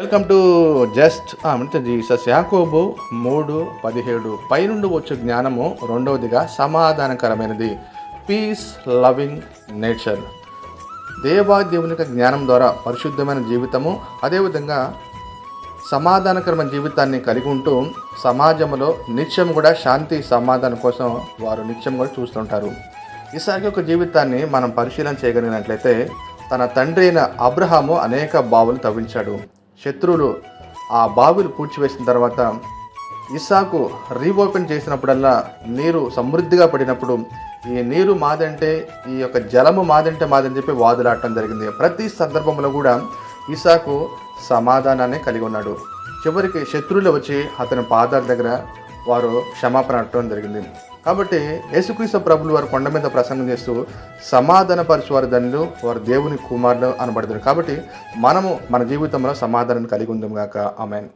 Welcome to just అంటే Jesus యాకోబు మూడు పదిహేడు పైనుండి వచ్చే జ్ఞానము రెండవదిగా సమాధానకరమైనది. పీస్ లవింగ్ నేచర్ దేవా దేవుని యొక్క జ్ఞానం ద్వారా పరిశుద్ధమైన జీవితము అదేవిధంగా సమాధానకరమైన జీవితాన్ని కలిగి ఉంటూ సమాజంలో నిత్యం కూడా శాంతి సమాధానం కోసం వారు నిత్యం కూడా చూస్తుంటారు. ఇసాకి యొక్క జీవితాన్ని మనం పరిశీలన చేయగలిగినట్లయితే తన తండ్రి అయిన అబ్రహాము అనేక బావులు తవ్వించాడు. శత్రువులు ఆ బావిలు పూడ్చివేసిన తర్వాత ఇస్సాకు రీఓపెన్ చేసినప్పుడల్లా నీరు సమృద్ధిగా పడినప్పుడు ఈ నీరు మాదంటే ఈ యొక్క జలము మాదంటే మాదని చెప్పి వాదులాడటం జరిగింది. ప్రతి సందర్భంలో కూడా ఇసాకు సమాధానాన్ని కలిగి ఉన్నాడు. చివరికి శత్రువులు వచ్చి అతని పాదాల దగ్గర వారు క్షమాపణ అడటం జరిగింది. కాబట్టి యేసుక్రీస్తు ప్రభులు వారు కొండ మీద ప్రసంగం చేస్తూ సమాధాన వారి ధనులు వారు దేవుని కుమారులు అనబడతారు కాబట్టి మనము మన జీవితంలో సమాధానం కలిగి ఉందాం గాక. ఆమెన్.